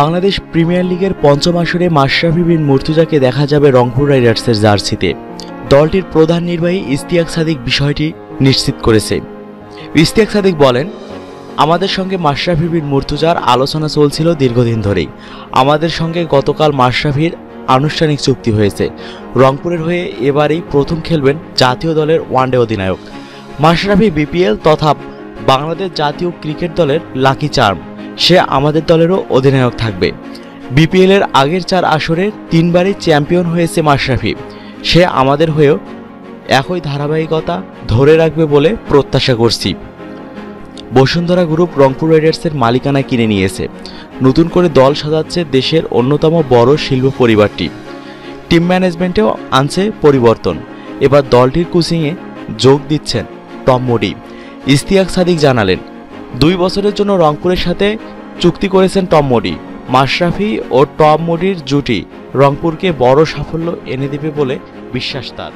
Bangladesh premier লিগের পঞ্চম আসরে মাশরাফি বিন মুর্তুজাকে দেখা যাবে রংপুর রাইডার্সের জার্সিতে। দলটির প্রধান নির্বাহী ইস্তিয়াক সাদিক বিষয়টি নিশ্চিত করেছে। ইস্তিয়াক সাদিক বলেন, আমাদের সঙ্গে মাশরাফি বিন মুর্তুজার আলোচনা চলছিল দীর্ঘদিন ধরেই। আমাদের সঙ্গে গতকাল মাশরাফির আনুষ্ঠানিক চুক্তি হয়েছে। রংপুরের হয়ে এবারেই প্রথম খেলবেন জাতীয় দলের ওয়ানডে অধিনায়ক। মাশরাফি বিপিএল তথা বাংলাদেশ জাতীয় ক্রিকেট দলের লাকি চার্ম। সে আমাদের দলেরও অধিনায়ক থাকবে। বিপিএলের আগের চার আসরে তিনবারই চ্যাম্পিয়ন হয়েছে মাশরাফি। সে আমাদের হয়েও একই ধারাবাহিকতা ধরে রাখবে বলে প্রত্যাশা করছি। বসুন্ধরা গ্রুপ রংপুর রাইডার্সের মালিকানা কিনে নিয়েছে। নতুন করে দল সাজাচ্ছে দেশের অন্যতম বড় শিল্প পরিবারটি। টিম ম্যানেজমেন্টেও আনছে পরিবর্তন। এবার দলটির কোচিংয়ে যোগ দিচ্ছেন টম মোডি। ইস্তিয়াক সাদিক জানালেন দুই বছরের জন্য রংপুরের সাথে চুক্তি করেছেন টম মোডি। মাশরাফি ও টম মোডির জুটি রংপুরকে বড় সাফল্য এনে দেবে বলে বিশ্বাস তার।